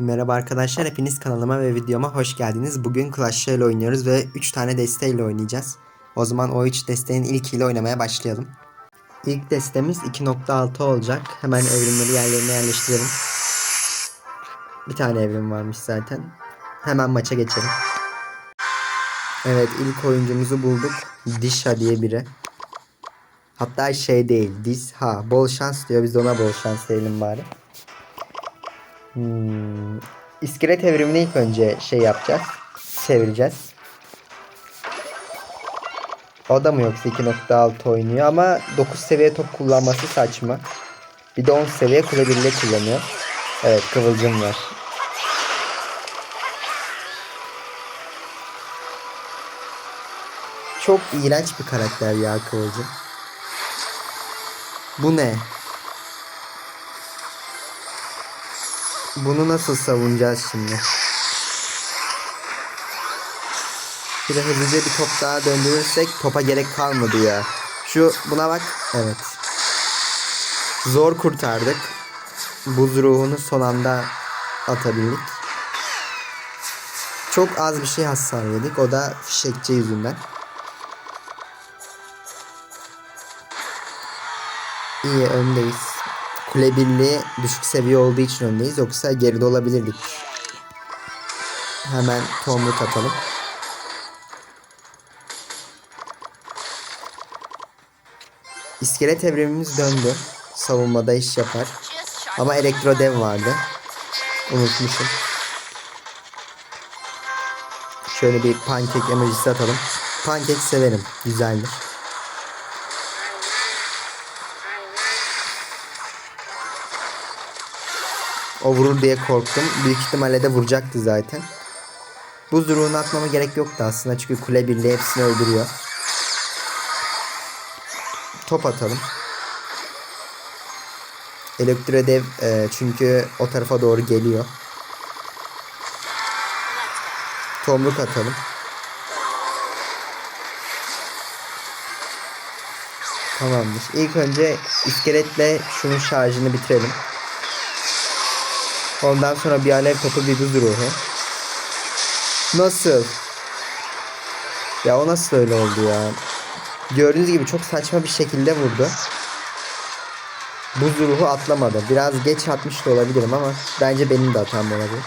Merhaba arkadaşlar, hepiniz kanalıma ve videoma hoş geldiniz. Bugün Clash Royale oynuyoruz ve 3 tane desteğiyle oynayacağız. O zaman o 3 desteğin ilkiyle oynamaya başlayalım. İlk destemiz 2.6 olacak. Hemen evrimleri yerlerine yerleştirelim. Bir tane evrim varmış zaten. Hemen maça geçelim. Evet, ilk oyuncumuzu bulduk. Disha diye biri. Hatta şey değil, Disha. Bol şans diyor, biz de ona bol şans diyelim bari. Hmm. İskelet evrimini ilk önce şey yapacağız. Çevireceğiz. O da mı yoksa 2.6 oynuyor ama 9 seviye top kullanması saçma. Bir de 10 seviye kule birliği kullanıyor. Evet kıvılcım var. Çok iğrenç bir karakter ya kıvılcım. Bu ne? Bunu nasıl savunacağız şimdi? Bir de hızlıca bir top daha döndürürsek topa gerek kalmadı ya. Şu buna bak. Evet. Zor kurtardık. Buz ruhunu son anda atabildik. Çok az bir şey hasar yedik. O da fişekçi yüzünden. İyi öndeyiz. Kule birliği düşük seviye olduğu için öndeyiz. Yoksa geride olabilirdik. Hemen tomruk atalım. İskelet evrimimiz döndü. Savunmada iş yapar. Ama elektro dev vardı. Unutmuşum. Şöyle bir pankek emojisi atalım. Pankek severim. Güzeldir. O vurur diye korktum. Büyük ihtimalle de vuracaktı zaten. Buz ruhunu atmama gerek yoktu aslında. Çünkü kule birliği hepsini öldürüyor. Top atalım. Elektrodev e, çünkü o tarafa doğru geliyor. Tomruk atalım. Tamamdır. İlk önce iskeletle şunun şarjını bitirelim. Ondan sonra bir alev topu bir buz ruhu. Nasıl? Ya o nasıl öyle oldu ya? Gördüğünüz gibi çok saçma bir şekilde vurdu. Buz ruhu atlamadı. Biraz geç atmış da olabilirim ama bence benim de hatam olabilir.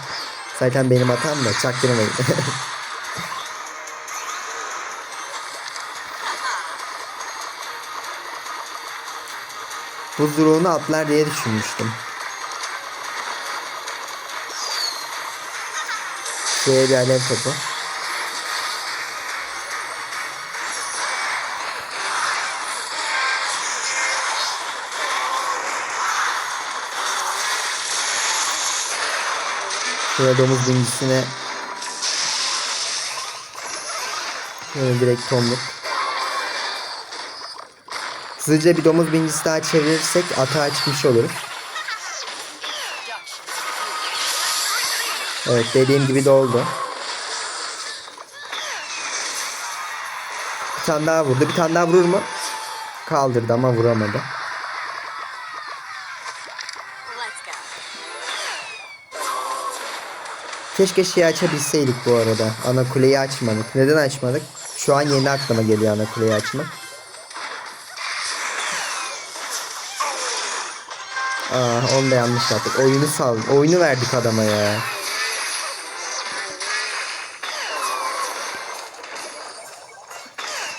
Zaten benim hatam da çaktırmayın. Buz ruhunu atlar diye düşünmüştüm. Şuraya bir alev topu. Şuraya domuz bingisine Şöyle direkt tomluk. Hızlıca bir domuz bincisi daha çevirirsek atağa çıkmış oluruz. Evet dediğim gibi de oldu. Bir tane daha vurdu. Bir tane daha vurur mu? Kaldırdı ama vuramadı. Keşke şeyi açabilseydik bu arada. Ana kuleyi açmadık. Neden açmadık? Şu an yeni aklıma geliyor ana kuleyi açmak. Aa, onu da yanlış yaptık. Oyunu sal. Oyunu verdik adama ya.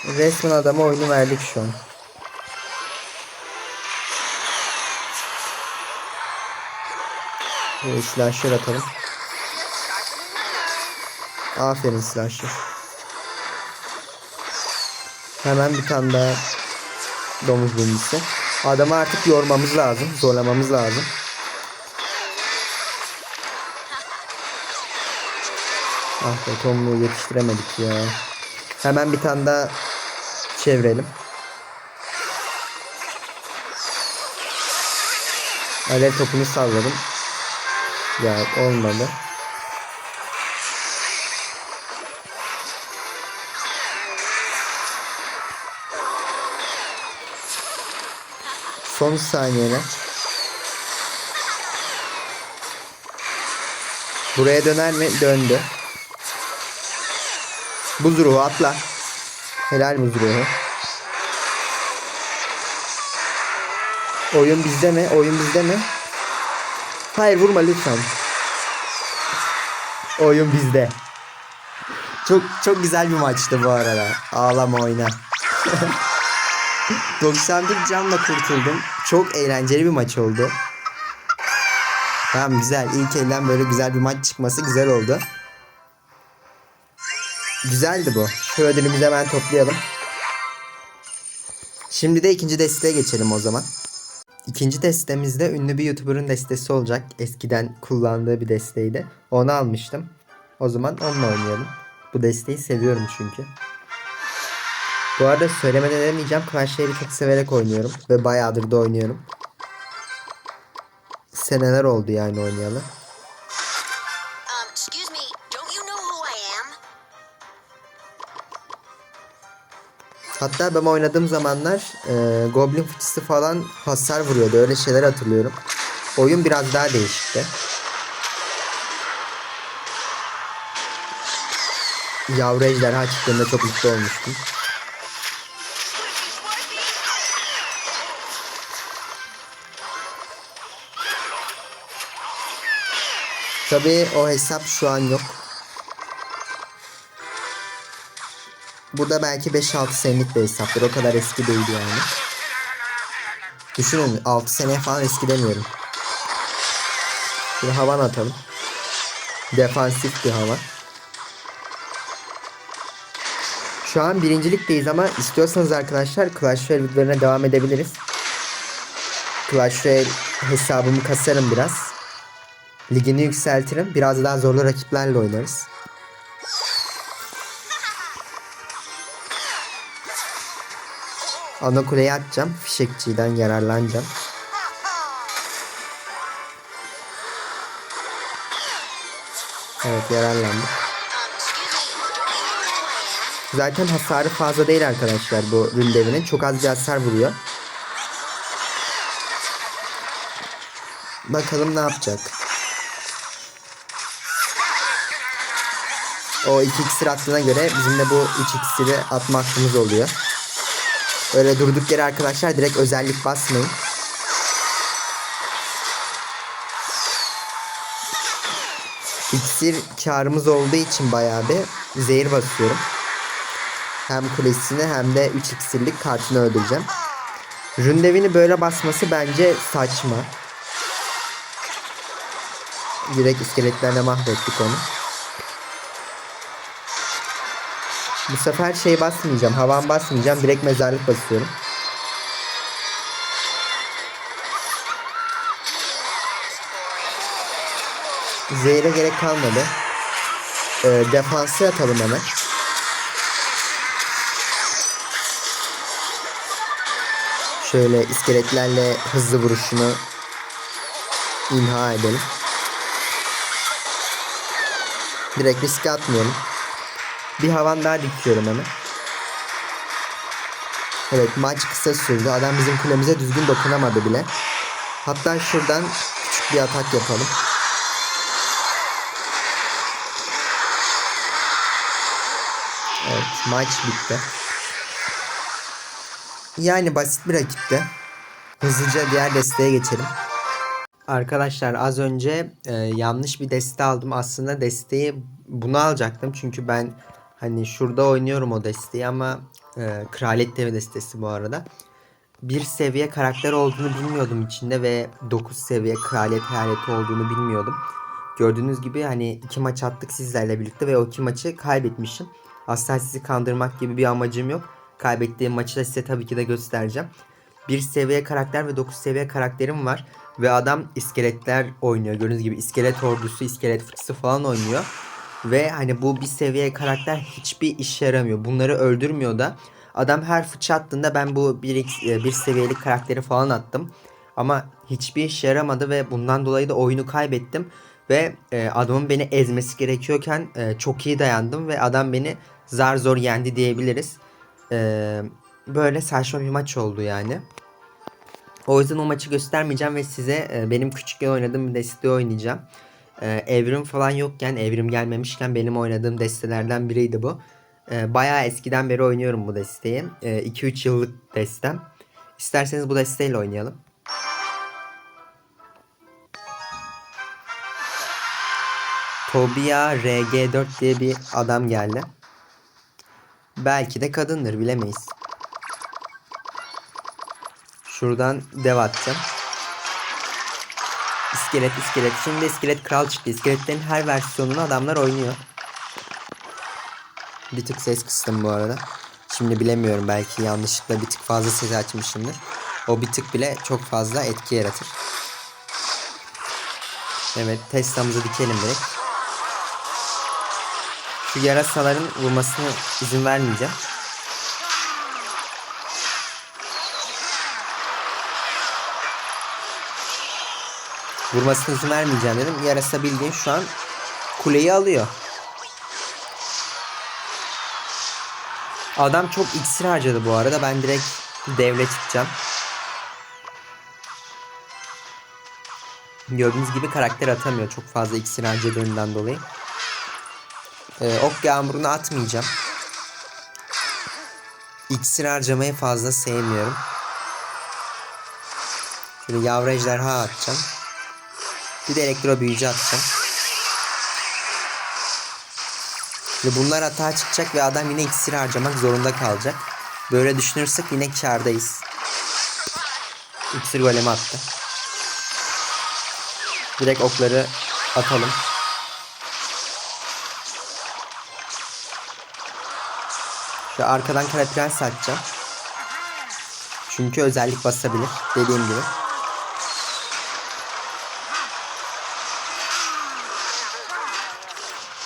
Resmen adama oyunu verdik şu an. Böyle slasher atalım. Aferin slasher. Hemen bir tane daha domuz bilgisi. Adamı artık yormamız lazım. Zorlamamız lazım. Ah be Tom'u yetiştiremedik ya. Hemen bir tane daha çevirelim. Alev topunu salladım. Ya olmadı. Son saniyeler. Buraya döner mi? Döndü. Buz ruhu atla. Helal buz ruhu. Oyun bizde mi? Oyun bizde mi? Hayır vurma lütfen. Oyun bizde. Çok çok güzel bir maçtı bu arada. Ağlama oyna. 94 canla kurtuldum. Çok eğlenceli bir maç oldu. Tamam güzel. İlk elden böyle güzel bir maç çıkması güzel oldu. Güzeldi bu. Şu ödülümüzü hemen toplayalım. Şimdi de ikinci desteğe geçelim o zaman. İkinci destemizde ünlü bir YouTuber'ın destesi olacak. Eskiden kullandığı bir desteydi. Onu almıştım. O zaman onunla oynayalım. Bu desteği seviyorum çünkü. Bu arada söylemeden edemeyeceğim. Clash Royale'i çok severek oynuyorum. Ve bayağıdır da oynuyorum. Seneler oldu yani oynayalı. Hatta ben oynadığım zamanlar e, Goblin fıçısı falan hasar vuruyordu. Öyle şeyler hatırlıyorum. Oyun biraz daha değişikti. Yavru ejderha çıktığında çok mutlu olmuştum. Tabii o hesap şu an yok. Burada belki 5-6 senelik bir hesaptır. O kadar eski değil yani. Düşünün 6 sene falan eski demiyorum. Bir havan atalım. Defansif bir hava. Şu an birincilikteyiz ama istiyorsanız arkadaşlar Clash Royale videolarına devam edebiliriz. Clash Royale hesabımı kasarım biraz. Ligini yükseltirim. Biraz daha zorlu rakiplerle oynarız. Ana kuleyi atacağım. Fişekçiden yararlanacağım. Evet am? Zaten hasarı fazla değil arkadaşlar bu rün devinin. Çok az bir hasar vuruyor. Bakalım ne yapacak. O iki iksir attığına göre bizim de bu üç iksiri atma hakkımız oluyor. Öyle durduk yere arkadaşlar direkt özellik basmayın. İksir karımız olduğu için bayağı bir zehir basıyorum. Hem kulesini hem de 3 iksirlik kartını öldüreceğim. Ründevini böyle basması bence saçma. Direkt iskeletlerle mahvettik onu. Bu sefer şey basmayacağım. Havan basmayacağım. Direkt mezarlık basıyorum. Zehre gerek kalmadı. Ee, defansı atalım hemen. Şöyle iskeletlerle hızlı vuruşunu imha edelim. Direkt riske atmıyorum. Bir havan daha dikiyorum hemen. Evet maç kısa sürdü. Adam bizim kulemize düzgün dokunamadı bile. Hatta şuradan küçük bir atak yapalım. Evet maç bitti. Yani basit bir rakipti. Hızlıca diğer desteğe geçelim. Arkadaşlar az önce e, yanlış bir deste aldım. Aslında desteği bunu alacaktım. Çünkü ben hani şurada oynuyorum o desteği ama e, Kraliyet Devi destesi bu arada. Bir seviye karakter olduğunu bilmiyordum içinde ve 9 seviye kraliyet hayaleti olduğunu bilmiyordum. Gördüğünüz gibi hani iki maç attık sizlerle birlikte ve o iki maçı kaybetmişim. Asla sizi kandırmak gibi bir amacım yok. Kaybettiğim maçı da size tabii ki de göstereceğim. Bir seviye karakter ve 9 seviye karakterim var. Ve adam iskeletler oynuyor. Gördüğünüz gibi iskelet ordusu, iskelet fıçısı falan oynuyor. Ve hani bu bir seviye karakter hiçbir işe yaramıyor. Bunları öldürmüyor da. Adam her fıçı attığında ben bu bir, bir seviyelik karakteri falan attım. Ama hiçbir işe yaramadı ve bundan dolayı da oyunu kaybettim. Ve e, adamın beni ezmesi gerekiyorken e, çok iyi dayandım ve adam beni zar zor yendi diyebiliriz. E, böyle saçma bir maç oldu yani. O yüzden o maçı göstermeyeceğim ve size e, benim küçükken oynadığım bir desteği oynayacağım. Ee, evrim falan yokken, evrim gelmemişken benim oynadığım destelerden biriydi bu. Ee, bayağı eskiden beri oynuyorum bu desteği. 2-3 yıllık destem. İsterseniz bu desteğiyle oynayalım. Tobia RG4 diye bir adam geldi. Belki de kadındır bilemeyiz. Şuradan dev atacağım. İskelet iskelet. Şimdi iskelet kral çıktı. İskeletlerin her versiyonunu adamlar oynuyor. Bir tık ses kıstım bu arada. Şimdi bilemiyorum belki yanlışlıkla bir tık fazla ses açmışımdır. O bir tık bile çok fazla etki yaratır. Evet Tesla'mızı dikelim direkt. Şu yarasaların vurmasına izin vermeyeceğim. Vurmasına izin vermeyeceğim dedim. Yarasa bildiğin şu an kuleyi alıyor. Adam çok iksir harcadı bu arada. Ben direkt devre çıkacağım. Gördüğünüz gibi karakter atamıyor çok fazla iksir harcadığından dolayı. Ee, ok yağmurunu atmayacağım. İksir harcamayı fazla sevmiyorum. Şöyle yavru ejderha atacağım. Bir de elektro büyücü atacağım. Ve bunlar hata çıkacak ve adam yine iksir harcamak zorunda kalacak. Böyle düşünürsek yine kârdayız. İksir golemi attı. Direkt okları atalım. Şu arkadan kara prens atacağım. Çünkü özellik basabilir. Dediğim gibi.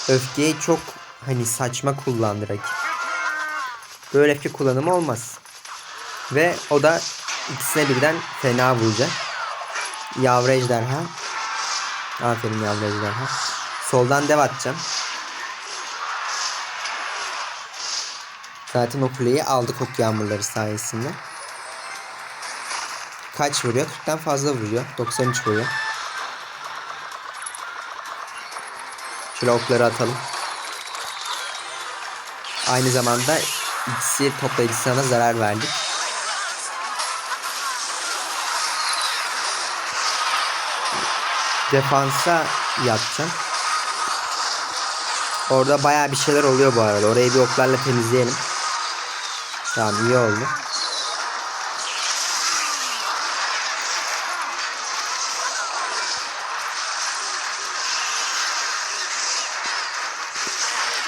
Öfkeyi çok hani saçma kullandı rakip. Böyle öfke kullanımı olmaz. Ve o da ikisine birden fena vuracak. Yavru ejderha. Aferin yavru ejderha. Soldan dev atacağım. Zaten o kuleyi aldık ok yağmurları sayesinde. Kaç vuruyor? 40'tan fazla vuruyor. 93 vuruyor. Şöyle okları atalım. Aynı zamanda iksir toplayıcısına zarar verdik. Defansa yapacağım. Orada baya bir şeyler oluyor bu arada. Orayı bir oklarla temizleyelim. Tamam iyi oldu.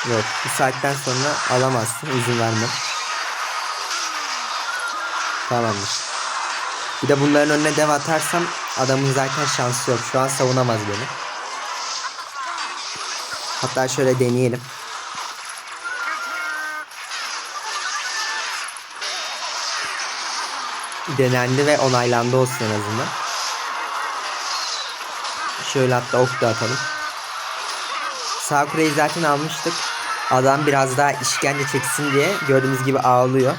Yok bu saatten sonra alamazsın izin verme. Tamamdır. Bir de bunların önüne dev atarsam adamın zaten şansı yok. Şu an savunamaz beni. Hatta şöyle deneyelim. Denendi ve onaylandı olsun en azından. Şöyle hatta ok da atalım. Sağ kuleyi zaten almıştık. Adam biraz daha işkence çeksin diye gördüğünüz gibi ağlıyor.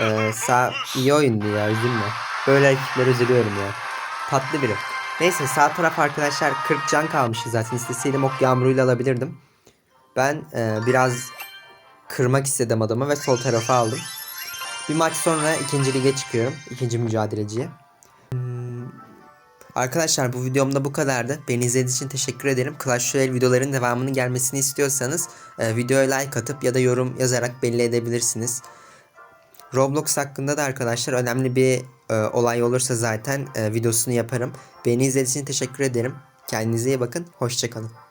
Ee, sağ iyi oyundu ya üzülme. Böyle rakiplere üzülüyorum ya. Tatlı biri. Neyse sağ taraf arkadaşlar 40 can kalmıştı zaten. İsteseydim ok yağmuruyla alabilirdim. Ben e, biraz kırmak istedim adamı ve sol tarafa aldım. Bir maç sonra ikinci lige çıkıyorum. ikinci mücadeleciye. Hmm. Arkadaşlar bu videomda bu kadardı. Beni izlediğiniz için teşekkür ederim. Clash Royale videoların devamının gelmesini istiyorsanız e, videoya like atıp ya da yorum yazarak belli edebilirsiniz. Roblox hakkında da arkadaşlar önemli bir e, olay olursa zaten e, videosunu yaparım. Beni izlediğiniz için teşekkür ederim. Kendinize iyi bakın. Hoşçakalın.